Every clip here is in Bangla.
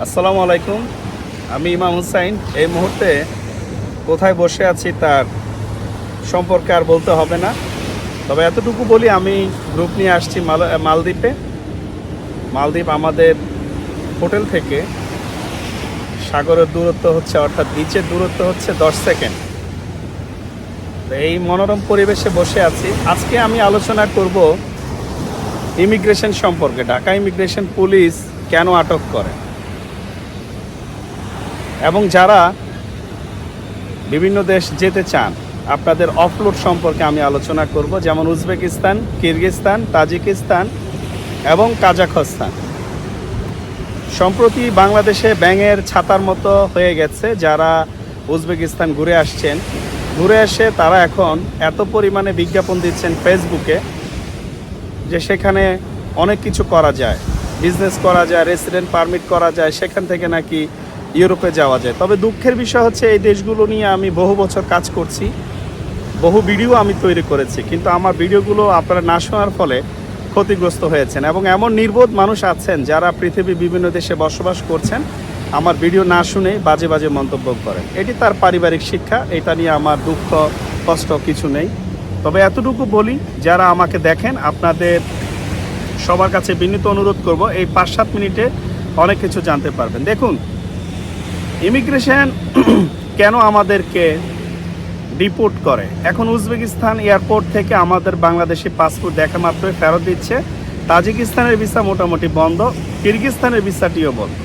আসসালামু আলাইকুম। আমি ইমাম হুসাইন। এই মুহূর্তে কোথায় বসে আছি তার সম্পর্কে আর বলতে হবে না। তবে এতটুকু বলি, আমি গ্রুপ নিয়ে আসছি মাল- মালদ্বীপে। মালদ্বীপ আমাদের হোটেল থেকে সাগরের দূরত্ব হচ্ছে, অর্থাৎ বিচের দূরত্ব হচ্ছে দশ সেকেন্ড। এই মনোরম পরিবেশে বসে আছি। আজকে আমি আলোচনা করব ইমিগ্রেশন সম্পর্কে। ঢাকা ইমিগ্রেশন পুলিশ কেন আটক করে? এবং যারা বিভিন্ন দেশ যেতে চান, আপনাদের অফলোড সম্পর্কে আমি আলোচনা করব, যেমন উজবেকিস্তান, কিরগিস্তান, তাজিকিস্তান এবং কাজাখস্তান। সম্প্রতি বাংলাদেশে ব্যাঙের ছাতার মতো হয়ে গেছে, যারা উজবেকিস্তান ঘুরে আসছেন। ঘুরে এসে তারা এখন এত পরিমাণে বিজ্ঞাপন দিচ্ছেন ফেসবুকে যে সেখানে অনেক কিছু করা যায়। বিজনেস করা যায়, রেসিডেন্ট পারমিট করা যায়, সেখান থেকে নাকি ইউরোপে যাওয়া যায়। তবে দুঃখের বিষয় হচ্ছে এই দেশগুলো নিয়ে আমি বহু বছর কাজ করছি, বহু ভিডিও আমি তৈরি করেছি, কিন্তু আমার ভিডিওগুলো আপনারা না শোনার ফলে ক্ষতিগ্রস্ত হয়েছেন এবং এমন নির্বোধ মানুষ আছেন যারা পৃথিবীর বিভিন্ন দেশে বসবাস করছেন, আমার ভিডিও না শুনে বাজে বাজে মন্তব্য করেন। এটি তার পারিবারিক শিক্ষা, এটা নিয়ে আমার দুঃখ, কষ্ট কিছু নেই। তবে এতটুকু বলি, যারা আমাকে দেখেন, আপনাদের সবার কাছে বিনীত অনুরোধ করব, এই পাঁচ সাত মিনিটে অনেক কিছু জানতে পারবেন। দেখুন ইমিগ্রেশন কেন আমাদেরকে ডিপোর্ট করে? এখন উজবেকিস্তান এয়ারপোর্ট থেকে আমাদের বাংলাদেশি পাসপোর্ট দেখা মাত্রই ফেরত দিচ্ছে। তাজিকিস্তানের ভিসা মোটামুটি বন্ধ, কিরগিস্তানের ভিসাটিও বন্ধ।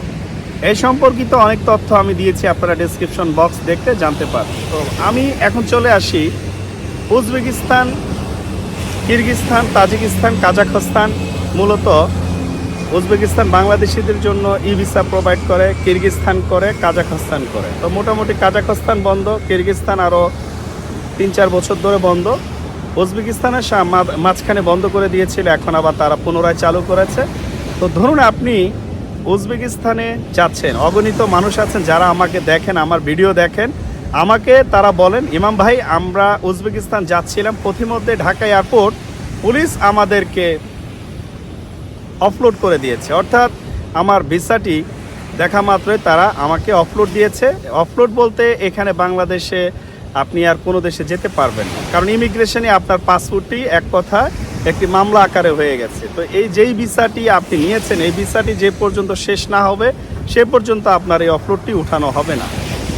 এই সম্পর্কিত অনেক তথ্য আমি দিয়েছি, আপনারা ডেসক্রিপশন বক্স দেখতে জানতে পারেন তো আমি এখন চলে আসি। উজবেকিস্তান, কিরগিস্তান, তাজিকিস্তান, কাজাখস্তান, মূলত উজবেকিস্তান বাংলাদেশিদের জন্য ই ভিসা প্রোভাইড করে কিরগিস্তান করে, কাজাখস্তান করে। তো মোটামুটি কাজাখস্তান বন্ধ কিরগিস্তান আরও তিন চার বছর ধরে বন্ধ। উজবেকিস্তানের মাঝখানে বন্ধ করে দিয়েছিল, এখন আবার তারা পুনরায় চালু করেছে। তো ধরুন আপনি উজবেকিস্তানে যাচ্ছেন, অগণিত মানুষ আছেন যারা আমাকে দেখেন, আমার ভিডিও দেখেন। আমাকে তারা বলেন, ইমাম ভাই, আমরা উজবেকিস্তান যাচ্ছিলাম, পথিমধ্যে ঢাকা এয়ারপোর্ট, পুলিশ আমাদেরকে অফলোড করে দিয়েছে। অর্থাৎ আমার ভিসাটি দেখা মাত্রই তারা আমাকে অফলোড দিয়েছে। অফলোড বলতে এখানে বাংলাদেশে আপনি আর কোনো দেশে যেতে পারবেন না। কারণ ইমিগ্রেশনে আপনার পাসপোর্টটি এক কথা একটি মামলা আকারে হয়ে গেছে। তো এই যেই ভিসাটি আপনি নিয়েছেন, এই ভিসাটি যে পর্যন্ত শেষ না হবে, সে পর্যন্ত আপনার এই অফলোডটি উঠানো হবে না।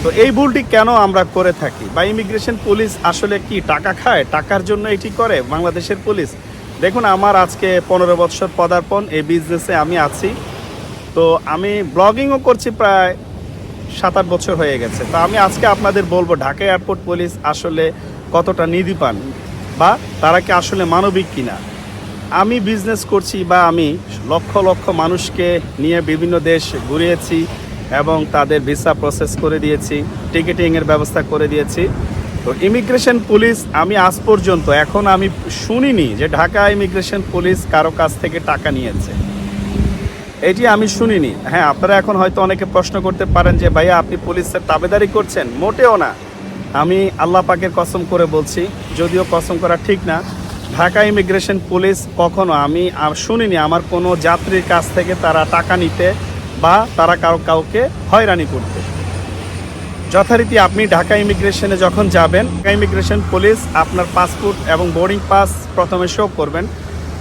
তো এই ভুলটি কেন আমরা করে থাকি? বা ইমিগ্রেশন পুলিশ আসলে কি টাকা খায়? টাকার জন্য এটি করে? বাংলাদেশের পুলিশ দেখুন, আমার আজকে পনেরো বছর পদার্পণ, এই বিজনেসে আমি আছি। তো আমি ব্লগিংও করছি প্রায় সাত আট বছর হয়ে গেছে। তো আমি আজকে আপনাদের বলব, ঢাকা এয়ারপোর্ট পুলিশ আসলে কতটা নিধি পান বা তারা কি আসলে মানবিক কিনা? আমি বিজনেস করছি বা আমি লক্ষ লক্ষ মানুষকে নিয়ে বিভিন্ন দেশ ঘুরিয়েছি এবং তাদের ভিসা প্রসেস করে দিয়েছি টিকিটিংয়ের ব্যবস্থা করে দিয়েছি। তো ইমিগ্রেশন পুলিশ আমি আজ পর্যন্ত, এখন আমি শুনিনি যে ঢাকা ইমিগ্রেশন পুলিশ কারও কাছ থেকে টাকা নিয়েছে। এটি আমি শুনিনি। হ্যাঁ আপনারা এখন হয়তো অনেকে প্রশ্ন করতে পারেন যে, ভাইয়া, আপনি পুলিশের তাবেদারি করছেন? মোটেও না। আমি আল্লাহ পাকের কসম করে বলছি, যদিও কসম করা ঠিক না, ঢাকা ইমিগ্রেশন পুলিশ কখনো আমি শুনিনি আমার কোনো যাত্রীর কাছ থেকে তারা টাকা নিতে বা তারা কারও কাউকে হয়রানি করতে। যথারীতি আপনি ঢাকা ইমিগ্রেশনে যখন যাবেন, ঢাকা ইমিগ্রেশন পুলিশ আপনার পাসপোর্ট এবং বোর্ডিং পাস প্রথমে শো করবেন।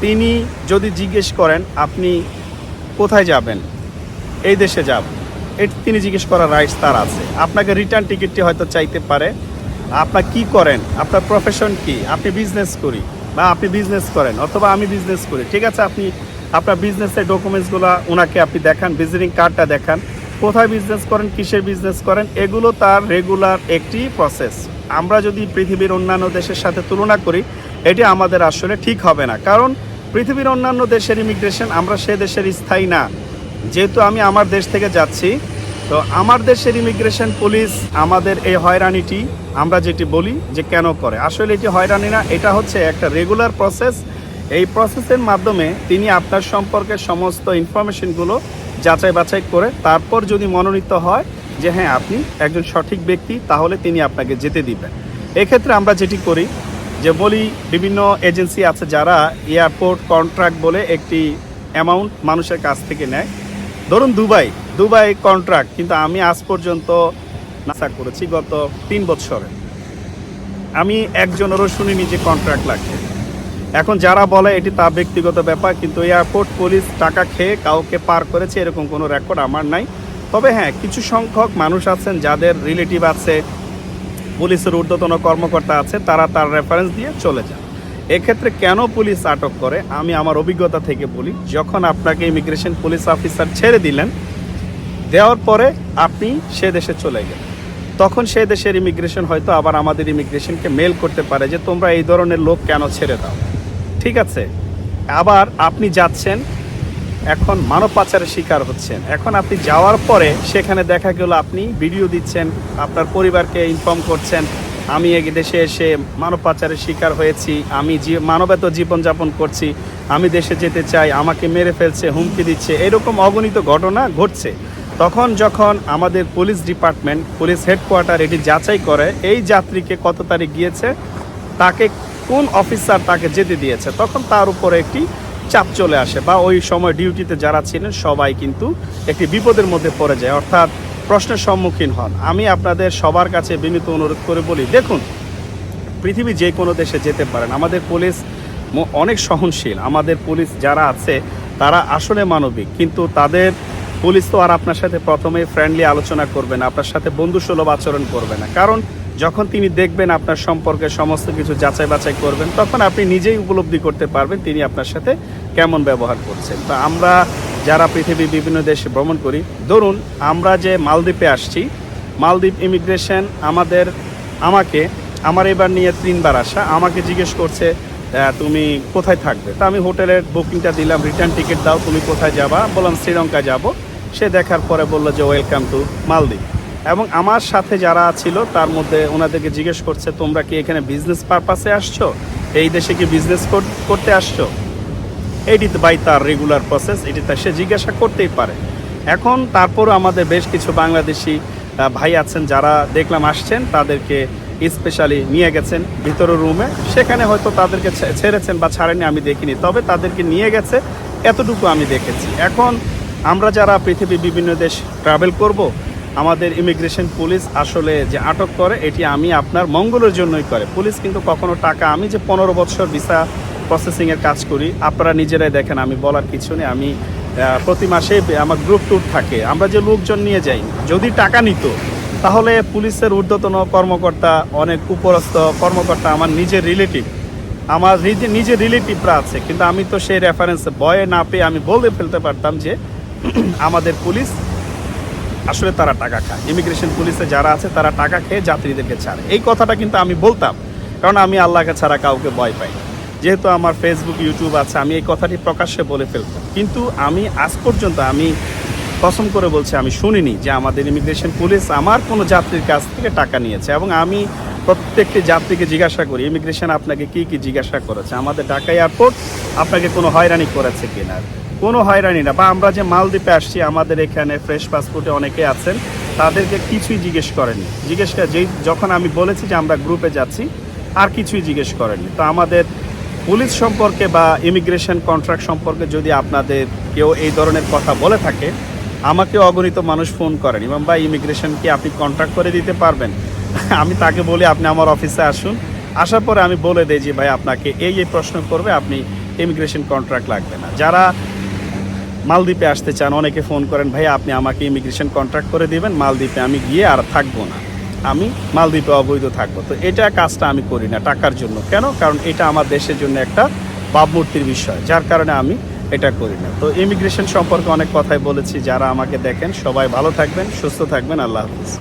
তিনি যদি জিজ্ঞেস করেন, আপনি কোথায় যাবেন? এই দেশে যাব। এটি তিনি জিজ্ঞেস করার রাইটস তার আছে। আপনাকে রিটার্ন টিকিটটি হয়তো চাইতে পারে। আপনার কি করেন? আপনার প্রফেশন কি? আপনি বিজনেস করি বা আপনি বিজনেস করেন অথবা আমি বিজনেস করি। ঠিক আছে, আপনি আপনার বিজনেসের ডকুমেন্টসগুলো ওনাকে আপনি দেখান ভিজিটিং কার্ডটা দেখান। কোথায় বিজনেস করেন, কিসের বিজনেস করেন, এগুলো তার রেগুলার একটি প্রসেস আমরা যদি পৃথিবীর অন্যান্য দেশের সাথে তুলনা করি, এটি আমাদের আসলে ঠিক হবে না। কারণ পৃথিবীর অন্যান্য দেশের ইমিগ্রেশন আমরা সে দেশের স্থায়ী না। যেহেতু আমি আমার দেশ থেকে যাচ্ছি, তো আমার দেশের ইমিগ্রেশন পুলিশ আমাদের এই হয়রানিটি, আমরা যেটি বলি যে কেন করে। আসলে এটি হয়রানি না, এটা হচ্ছে একটা রেগুলার প্রসেস এই প্রসেসের মাধ্যমে তিনি আপনার সম্পর্কে সমস্ত ইনফরমেশনগুলো যাচাই বাছাই করে তারপর যদি মনোনীত হয় যে হ্যাঁ আপনি একজন সঠিক ব্যক্তি, তাহলে তিনি আপনাকে যেতে দিবেন। এক্ষেত্রে আমরা যেটি করি যে বলি, বিভিন্ন এজেন্সি আছে যারা এয়ারপোর্ট কন্ট্রাক্ট বলে একটি অ্যামাউন্ট মানুষের কাছ থেকে নেয়। ধরুন দুবাই দুবাই কন্ট্রাক্ট কিন্তু আমি আজ পর্যন্ত নাসা করেছি গত তিন বছরে। আমি একজনেরও শুনিনি যে কন্ট্রাক্ট লাগবে। এখন যারা বলে এটি তার ব্যক্তিগত ব্যাপার, কিন্তু এয়ারপোর্ট পুলিশ টাকা খেয়ে কাউকে পার করেছে এরকম কোনো রেকর্ড আমার নাই। তবে হ্যাঁ কিছু সংখ্যক মানুষ আছেন যাদের রিলেটিভ আছে, পুলিশের ঊর্ধ্বতন কর্মকর্তা আছে, তারা তার রেফারেন্স দিয়ে চলে যান। এক্ষেত্রে কেন পুলিশ আটক করে? আমি আমার অভিজ্ঞতা থেকে বলি, যখন আপনাকে ইমিগ্রেশন পুলিশ অফিসার ছেড়ে দিলেন, দেওয়ার পরে আপনি সে দেশে চলে গেলেন। তখন সে দেশের ইমিগ্রেশন হয়তো আবার আমাদের ইমিগ্রেশনকে মেল করতে পারে যে, তোমরা এই ধরনের লোক কেন ছেড়ে দাও? ঠিক আছে। আবার আপনি যাচ্ছেন, এখন মানব পাচারের শিকার হচ্ছেন। এখন আপনি যাওয়ার পরে সেখানে দেখা গেল আপনি ভিডিও দিচ্ছেন, আপনার পরিবারকে ইনফর্ম করছেন, আমি এই দেশে এসে মানব পাচারের শিকার হয়েছি, আমি মানবেত জীবনযাপন করছি, আমি দেশে যেতে চাই, আমাকে মেরে ফেলছে, হুমকি দিচ্ছে, এরকম অগণিত ঘটনা ঘটছে। তখন যখন আমাদের পুলিশ ডিপার্টমেন্ট, পুলিশ হেডকোয়ার্টার এটি যাচাই করে, এই যাত্রীকে কত তারিখ গিয়েছে, তাকে কোন অফিসার তাকে যেতে দিয়েছে, তখন তার উপরে একটি চাপ চলে আসে বা ওই সময় ডিউটিতে যারা ছিলেন সবাই কিন্তু একটি বিপদের মধ্যে পড়ে যায়, অর্থাৎ প্রশ্নের সম্মুখীন হন। আমি আপনাদের সবার কাছে বিনীত অনুরোধ করে বলি, দেখুন, পৃথিবী যে কোনো দেশে যেতে পারেন, আমাদের পুলিশ অনেক সহনশীল, আমাদের পুলিশ যারা আছে তারা আসলে মানবিক, কিন্তু তাদের পুলিশ তো আর আপনার সাথে প্রথমে ফ্রেন্ডলি আলোচনা করবে না, আপনার সাথে বন্ধুসুলভ আচরণ করবে না। কারণ যখন তিনি দেখবেন আপনার সম্পর্কে সমস্ত কিছু যাচাই বাছাই করবেন, তখন আপনি নিজেই উপলব্ধি করতে পারবেন তিনি আপনার সাথে কেমন ব্যবহার করছেন। তো আমরা যারা পৃথিবীর বিভিন্ন দেশে ভ্রমণ করি, ধরুন আমরা যে মালদ্বীপে আসছি, মালদ্বীপ ইমিগ্রেশন আমাদের, আমাকে, আমার এবার নিয়ে তিনবার আসা, আমাকে জিজ্ঞেস করছে তুমি কোথায় থাকবে? তা আমি হোটেলের বুকিংটা দিলাম রিটার্ন টিকিট দাও, তুমি কোথায় যাবা? বললাম, শ্রীলঙ্কা যাব। সে দেখার পরে বলল যে ওয়েলকাম টু মালদ্বীপ। এবং আমার সাথে যারা ছিল, তার মধ্যে ওনাদেরকে জিজ্ঞেস করছে, তোমরা কি এখানে বিজনেস পারপাসে আসছো? এই দেশে কি বিজনেস করতে আসছো? এটি বাই তার রেগুলার প্রসেস এটি তা সে জিজ্ঞাসা করতেই পারে। এখন তারপরও আমাদের বেশ কিছু বাংলাদেশি ভাই আছেন যারা দেখলাম আসছেন, তাদেরকে স্পেশালি নিয়ে গেছেন ভিতরের রুমে সেখানে হয়তো তাদেরকে ছেড়েছেন বা ছাড়েনি আমি দেখিনি। তবে তাদেরকে নিয়ে গেছে, এতটুকু আমি দেখেছি। এখন আমরা যারা পৃথিবীর বিভিন্ন দেশ ট্রাভেল করব আমাদের ইমিগ্রেশন পুলিশ আসলে যে আটক করে, এটি আমি আপনার মঙ্গলের জন্যই করে। পুলিশ কিন্তু কখনো টাকা, আমি যে পনেরো বছর ভিসা প্রসেসিংয়ের কাজ করি, আপনারা নিজেরাই দেখেন, আমি বলার কিছু নেই। আমি প্রতি মাসে আমার গ্রুপ ট্যুর থাকে। আমরা যে লোকজন নিয়ে যাই, যদি টাকা নিত, তাহলে পুলিশের ঊর্ধ্বতন কর্মকর্তা, অনেক উপরস্থ কর্মকর্তা আমার নিজের রিলেটিভ আমার নিজে, নিজের রিলেটিভরা আছে। কিন্তু আমি তো সেই রেফারেন্স বয়ে না পেয়ে আমি বলে ফেলতে পারতাম যে আমাদের পুলিশ আসলে তারা টাকা খায়। ইমিগ্রেশন পুলিশে যারা আছে, তারা টাকা খেয়ে যাত্রীদেরকে ছাড়ে। এই কথাটা কিন্তু আমি বলতাম, কারণ আমি আল্লাহকে ছাড়া কাউকে ভয় পাই যেহেতু আমার ফেসবুক ইউটিউব আছে, আমি এই কথাটি প্রকাশ্যে বলে ফেলতাম কিন্তু আমি আজ পর্যন্ত আমি কসম করে বলছি, আমি শুনিনি যে আমাদের ইমিগ্রেশন পুলিশ আমার কোনো যাত্রীর কাছ থেকে টাকা নিয়েছে। এবং আমি প্রত্যেকটি যাত্রীকে জিজ্ঞাসা করি ইমিগ্রেশন আপনাকে কি কি জিজ্ঞাসা করেছে? আমাদের ঢাকা এয়ারপোর্ট আপনাকে কোনো হয়রানি করেছে কিনা? কোনো হয়রানি না। বা আমরা যে মালদ্বীপে আসছি, আমাদের এখানে ফ্রেশ পাসপোর্টে অনেকে আছেন, তাদেরকে কিছুই জিজ্ঞেস করেনি জিজ্ঞেস যেই যখন আমি বলেছি যে আমরা গ্রুপে যাচ্ছি, আর কিছুই জিজ্ঞেস করেনি তো আমাদের পুলিশ সম্পর্কে বা ইমিগ্রেশন কন্ট্রাক্ট সম্পর্কে যদি আপনাদের কেউ এই ধরনের কথা বলে থাকে, আমাকে অগণিত মানুষ ফোন করেন, ইমাম ভাই, ইমিগ্রেশন কি আপনি কন্ট্রাক্ট করে দিতে পারবেন? আমি তাকে বলি, আপনি আমার অফিসে আসুন। আসার পরে আমি বলে দিই যে, ভাই, আপনাকে এই এই প্রশ্ন করবে, আপনি ইমিগ্রেশন কন্ট্রাক্ট লাগবে না। যারা মালদ্বীপে আসতে চান, অনেকে ফোন করেন, ভাই, আপনি আমাকে ইমিগ্রেশন কন্ট্রাক্ট করে দিবেন, মালদ্বীপে আমি গিয়ে আর থাকব না। আমি মালদ্বীপে অবৈধ থাকব। তো এটা কাজটা আমি করি না টাকার জন্য। কেন? কারণ এটা আমার দেশের জন্য একটা ভাবমূর্তির বিষয়, যার কারণে আমি এটা করি না। তো ইমিগ্রেশন সম্পর্কে অনেক কথাই বলেছি, যারা আমাকে দেখেন, সবাই ভালো থাকবেন, সুস্থ থাকবেন, আল্লাহ হাফিজ।